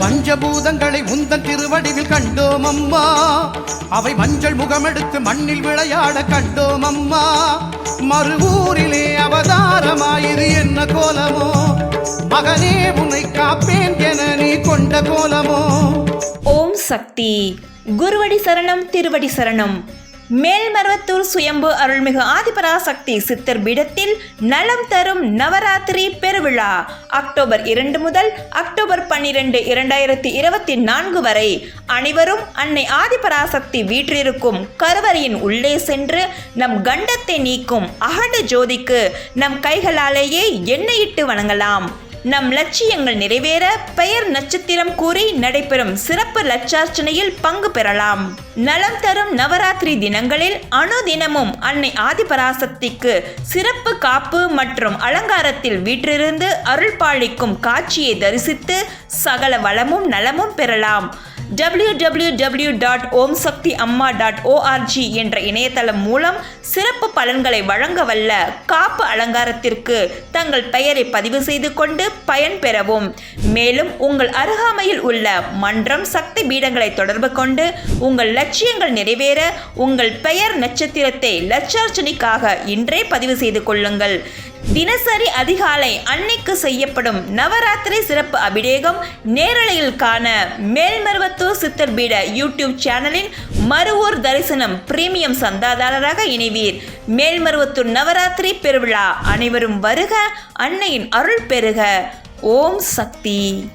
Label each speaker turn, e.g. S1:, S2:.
S1: பஞ்சபூதங்களை உந்தன் திருவடிவில் கண்டோம் அம்மா அவை மஞ்சள் முகமெடுத்து மண்ணில் விளையாட கண்டோம் அம்மா மறுவூரிலே அவதாரமாயிரு என்ன கோலமோ. மகனே உன்னை காப்பேன் என நீ கொண்ட கோலமோ.
S2: ஓம் சக்தி. குருவடி சரணம் திருவடி சரணம். மேல்மருவத்தூர் சுயம்பு அருள்மிகு ஆதிபராசக்தி சித்தர் பீடத்தில் நலம் தரும் நவராத்திரி பெருவிழா. அக்டோபர் இரண்டு முதல் அக்டோபர் பன்னிரண்டு இரண்டாயிரத்தி இருபத்தி நான்கு வரை அனைவரும் அன்னை ஆதிபராசக்தி வீற்றிருக்கும் கருவறையின் உள்ளே சென்று நம் கண்டத்தை நீக்கும் அகண்ட ஜோதிக்கு நம் கைகளாலேயே எண்ணெயிட்டு வணங்கலாம். நம் லட்சியங்கள் நிறைவேற பெயர் நட்சத்திரம் கூறி நடைபெறும் சிறப்பு லட்சார்ச்சனையில் பங்கு பெறலாம். நலம் தரும் நவராத்திரி தினங்களில் அனுதினமும் அன்னை ஆதிபராசக்திக்கு சிறப்பு காப்பு மற்றும் அலங்காரத்தில் வீற்றிருந்து அருள் பாலிக்கும் காட்சியை தரிசித்து சகல வளமும் நலமும் பெறலாம். W டபிள்யூடபுள்யூ dot Om Sakthi Amma dot O R G என்ற இணையதளம் மூலம் சிறப்பு பலன்களை வழங்க வல்ல காப்பு அலங்காரத்திற்கு தங்கள் பெயரை பதிவு செய்து கொண்டு பயன் பெறவும். மேலும் உங்கள் அருகாமையில் உள்ள மன்றம் சக்தி பீடங்களை தொடர்பு கொண்டு உங்கள் லட்சியங்கள் நிறைவேற உங்கள் பெயர் நட்சத்திரத்தை லட்சார்ச்சனைக்காக இன்றே பதிவு செய்து கொள்ளுங்கள். தினசரி அதிகாலை அன்னைக்கு செய்யப்படும் நவராத்திரி சிறப்பு அபிஷேகம் நேரலையில் காண மேல்மருவ சித்தர் பீட யூடியூப் சேனலின் மறுவோர் தரிசனம் பிரீமியம் சந்தாதாரராக இணைவீர். மேல்மருவத்தூர் நவராத்திரி பெருவிழா அனைவரும் வருக அன்னையின் அருள் பெறுக ஓம் சக்தி.